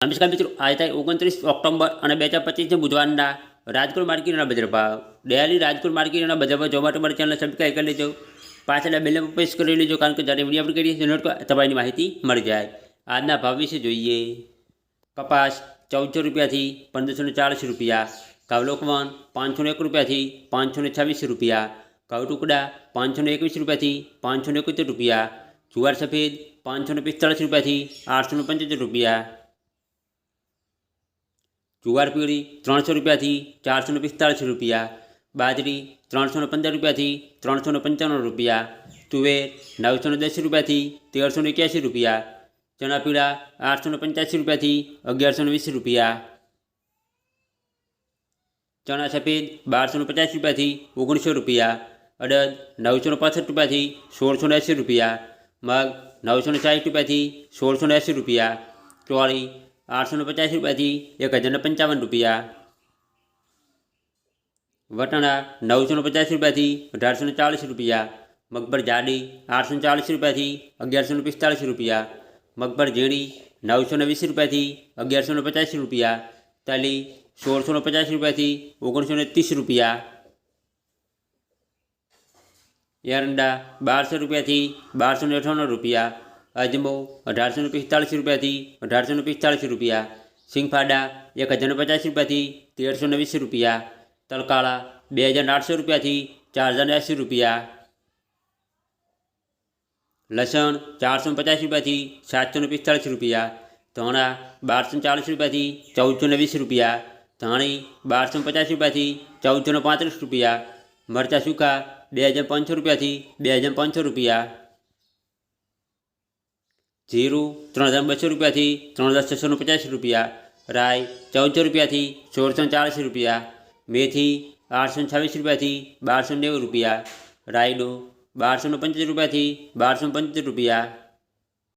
નમસ્કાર મિત્રો આજે તારીખ ઓગણત્રીસ ઓક્ટોબર અને બે હજાર પચીસને બુધવારના રાજકોટ માર્કેટના બજાર ભાવ ડેલી રાજકોટ માર્કેટના બજાર ભાવ જોવા માટે મારી ચેનલ સબસ્ક્રાઈબ કરી લેજો પાછળ બેલ પ્રેસ કરી લેજો કારણ કે જ્યારે વિડીયો આપણે કરીએ છીએ નોટ તમારી માહિતી મળી જાય આજના ભાવ વિશે જોઈએ કપાસ ચૌદસો રૂપિયાથી પંદરસો ને ચાલીસ રૂપિયા ઘઉં લોકવન પાંચસો ને એક રૂપિયાથી પાંચસો ને છવ્વીસ રૂપિયા ઘઉં ટુકડા પાંચસો ને એકવીસ રૂપિયાથી પાંચસો ને એકોતેર રૂપિયા જુવાર સફેદ પાંચસો ને પિસ્તાળીસ રૂપિયાથી આઠસો ને પંચોતેર રૂપિયા જુવાર પીળી ત્રણસો રૂપિયાથી ચારસો ને પિસ્તાળીસ રૂપિયા બાજરી ત્રણસો ને પંદર રૂપિયાથી ત્રણસો ને પંચાણું રૂપિયા તુવેર નવસો ને દસ રૂપિયાથી તેરસો ને એક્યાસી રૂપિયા ચણા પીળા આઠસો ને પંચ્યાસી રૂપિયાથી અગિયારસો ને વીસ રૂપિયા ચણા સફેદ બારસો ને પચાસ રૂપિયાથી ઓગણીસો રૂપિયા અડદ નવસો ને પાસઠ રૂપિયાથી સોળસો ને એંસી રૂપિયા મગ નવસો ને ચાલીસ રૂપિયાથી સોળસો ને એંસી રૂપિયા ચોળી આઠસો ને પચાસ રૂપિયાથી એક હજાર ને પંચાવન રૂપિયા વટાણા નવસો ને પચાસ રૂપિયાથી અઢારસો ને ચાલીસ રૂપિયા મગબર જાડી આઠસો ને ચાલીસ રૂપિયાથી અગિયારસો ને પિસ્તાળીસ રૂપિયા મગબર ઝીણી નવસો ને વીસ રૂપિયાથી અગિયારસો ને પચાસ રૂપિયા તલી સોળસો ને પચાસ રૂપિયાથી ઓગણીસો ને ત્રીસ રૂપિયા એરંડા બારસો રૂપિયાથી બારસો ને અઠાણું રૂપિયા અજમો અઢારસો ને પિસ્તાળીસ રૂપિયાથી અઢારસો ને પિસ્તાળીસ રૂપિયા સિંગફાડા એક હજાર ને પચાસ રૂપિયાથી તેરસો ને વીસ રૂપિયા તલકાળા બે હજાર આઠસો રૂપિયાથી ચાર હજાર એંસી રૂપિયા લસણ ચારસો ને પચાસ રૂપિયાથી સાતસો ને પિસ્તાળીસ રૂપિયા ધાણા બારસો ને ચાલીસ રૂપિયાથી ચૌદસો ને વીસ રૂપિયા ધાણી બારસો ને પચાસ રૂપિયાથી ચૌદસો ને પાંત્રીસ રૂપિયા મરચાં સૂકા બે હજાર પાંચસો રૂપિયાથી બે હજાર પાંચસો રૂપિયા જીરું ત્રણ હજાર બસો રૂપિયાથી ત્રણ હજાર છસો પચાસ રૂપિયા રાય ચૌદસો રૂપિયાથી સોળસો ને ચાલીસ રૂપિયા, મેથી આઠસો છવ્વીસ રૂપિયાથી બારસો નેવું રૂપિયા, રાયડો બારસો પંચોતેર રૂપિયાથી બારસો પંચોતેર રૂપિયા